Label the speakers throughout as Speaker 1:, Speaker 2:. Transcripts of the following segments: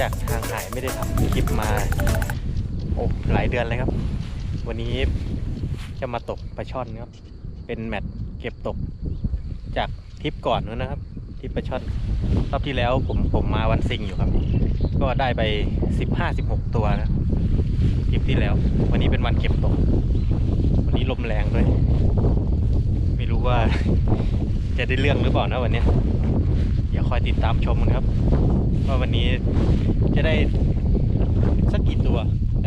Speaker 1: จากทางหายไม่ได้ทำคลิปมาโอ้หลายเดือนเลยครับ วันนี้ จะมาตกปลาช่อนครับ เป็นแมตช์เก็บตกจากทริปก่อนนู้นนะครับทริปปลาช่อนรอบที่แล้วผมผมมาวันซิงอยู่ครับ ก็ได้ไป15-16ตัวนะทริปที่แล้ว วันนี้เป็นวันเก็บตก วันนี้ลมแรงด้วย ไม่รู้ว่าจะได้เรื่องหรือเปล่านะวันนี้อย่าคอยติดตามชมกันครับ ว่าวันนี้จะได้สักกี่ตัว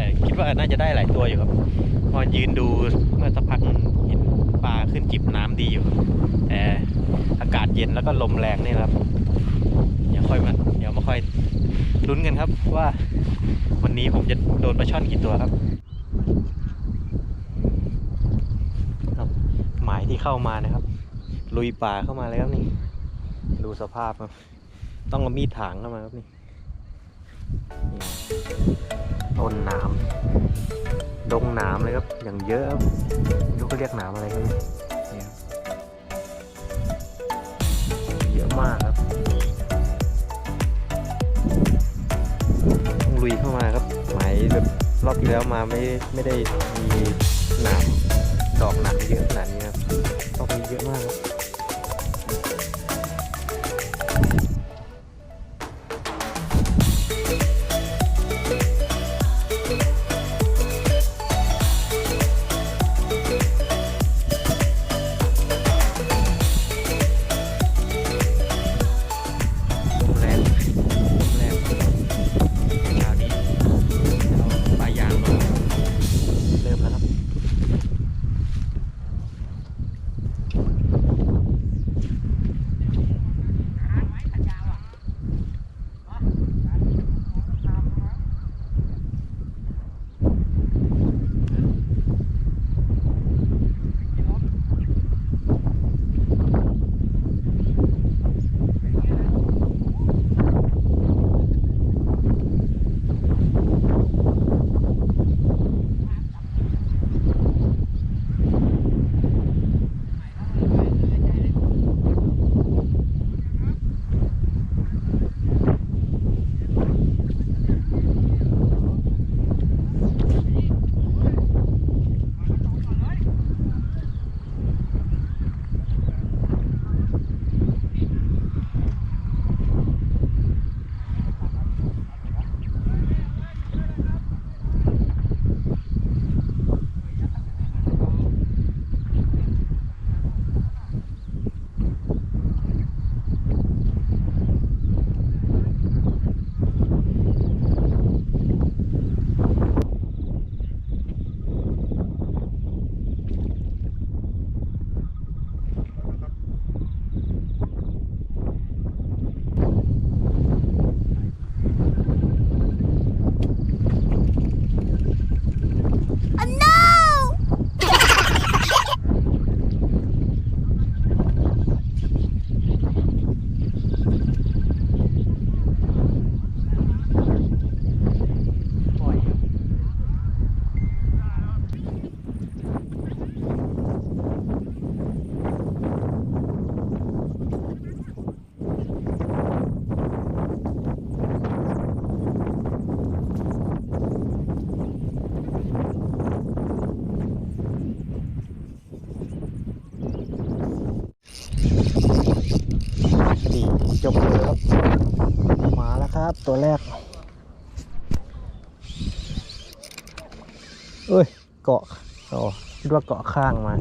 Speaker 1: แต่คิดว่าน่าจะได้หลายตัวอยู่ครับ พอยืนดูเมื่อสักพักเห็นปลาขึ้นจิบน้ำดีอยู่ แต่อากาศเย็นแล้วก็ลมแรงนี่ครับอย่าค่อยมาเดี๋ยวมาค่อยลุ้นกันครับว่าวันนี้ผมจะโดนปลาช่อนกี่ตัวครับครับ หมายที่เข้ามานะครับ ลุยป่าเข้ามาเลยครับนี่ ดูสภาพครับ ต้องเอามีดถางเข้ามาครับนี่นี่ ต้นหนามดงหนามเลยครับ อย่างเยอะครับไม่รู้เขาเรียกหนามอะไรครับนี่ครับเยอะมากครับต้องลุยเข้ามาครับหมายแบบรอบที่แล้วมาไม่ไม่ได้มีหนามดอกหนามเยอะขนาดนี้ครับรอบนี้เยอะมากครับ ครับตัวแรก เอ้ย เกาะอ๋อคิดว่าเกาะข้างมา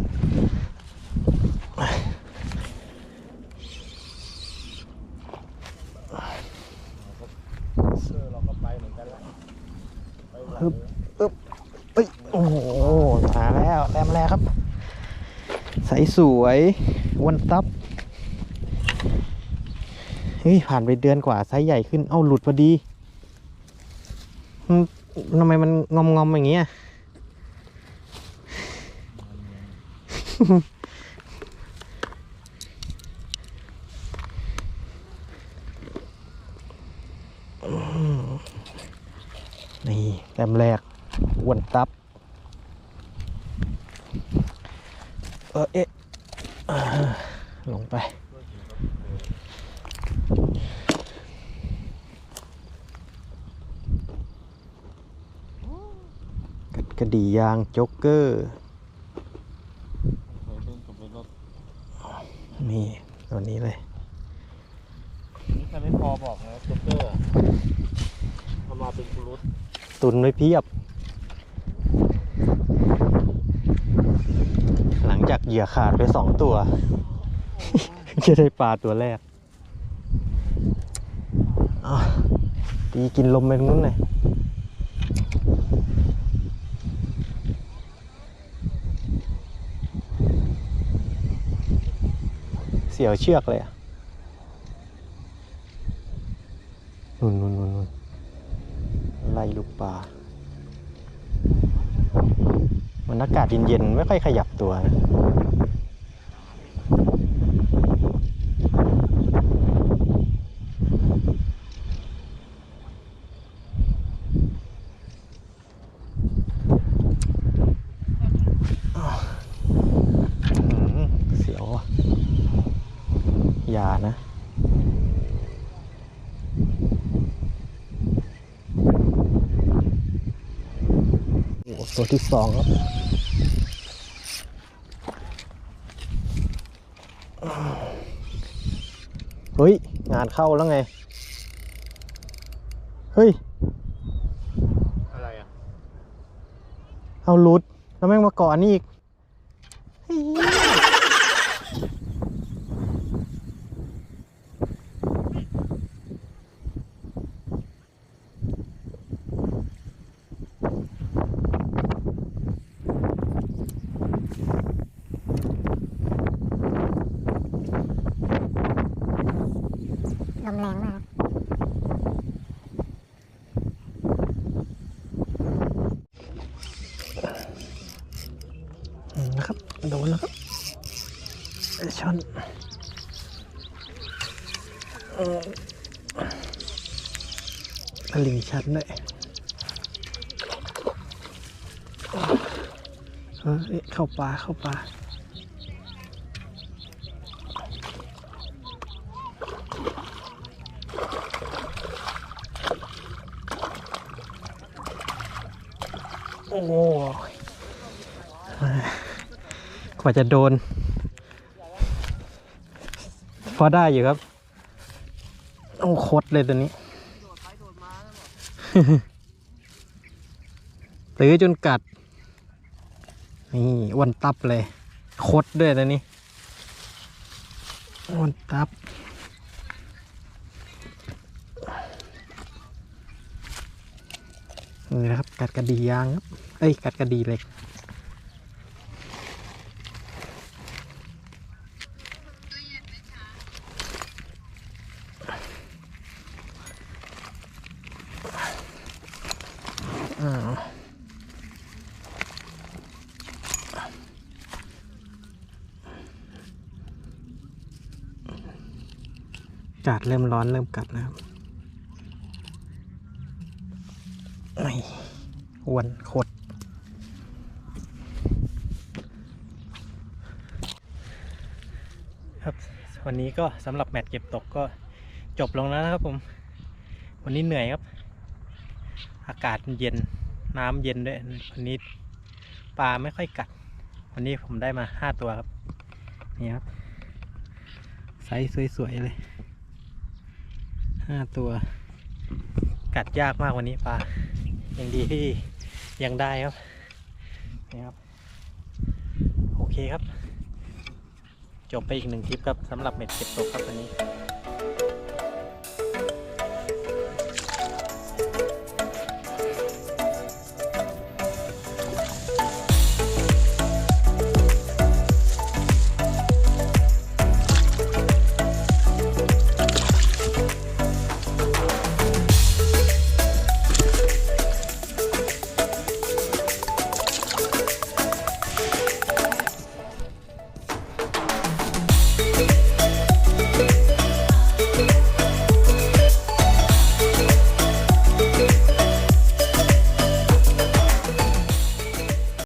Speaker 2: เราก็ไปเหมือนกันแล้ว
Speaker 1: ฮึบอึบเอ้ย โอ้โห มาแล้วแต้มแรกครับ ใสสวยวันซับ เฮ้ยผ่านไปเดือนกว่าไซส์ใหญ่ขึ้น เอ้าหลุดพอดีทำไมมันงอมๆอมอย่างเงี้ยนี่แต้มแรกอ้วนตับ เออเอ๊ะอ่าลงไป กัดกระดียางโจ๊กเกอร์นี่ตัวนี้เลย
Speaker 2: นี่ถ้าไม่พอบอกนะจ็อกเกอร์เอามาเป็นคุรุต
Speaker 1: ตุนไว้เพียบ หลังจากเหยื่อขาดไปสองตัว จะได้ปลาตัวแรกอะตีกินลมไปตรงนู้นเลย สียวเชือกเลยอะนุ่นนุ่นนุ่นนุ่นไล่ลูกปลา มันอากาศเย็นๆ ไม่ค่อยขยับตัวนะอ้าวอื้อหือเสียวอะอย่านะโอ้โหตัวที่สองครับเฮ้ย งานเข้าแล้วไง เฮ้ย
Speaker 2: อะไรอะ
Speaker 1: เอาหลุด แล้วแม่งมาเกาะอันนี้อีก
Speaker 3: แรงมาก
Speaker 1: นะครับ โดนแล้วครับช่อนตลิ่งชันเออเอ้ยเข้าปลาเข้าปลา อ้กว่าจะโดน พอได้อยู่ครับ โอ้โคตรเลยตัวนี้ ตื้อจนกัด นี่อ้วันตับเลยโคตรด้วยตัวนี้อ้วันตับนี่นะครับกัดกระดียางครับ เอ้ย กัดกระดีเหล็ก อ้าวอากาศเริ่มร้อนเริ่มกัดนะครับนี่อ้วนโคตรครับ วันนี้ก็สำหรับแมตช์เก็บตกก็จบลงแล้วนะครับผม วันนี้เหนื่อยครับ อากาศเย็นน้ำเย็นด้วยวันนี้ปลาไม่ค่อยกัด วันนี้ผมได้มาห้าตัวครับ นี่ครับไซส์สวยๆเลยห้าตัว กัดยากมากวันนี้ปลายังดีที่ยังได้ครับนี่ครับ โอเคครับ จบไปอีกหนึ่งคลิปครับสำหรับเม็ดเก็บตกครับวันนี้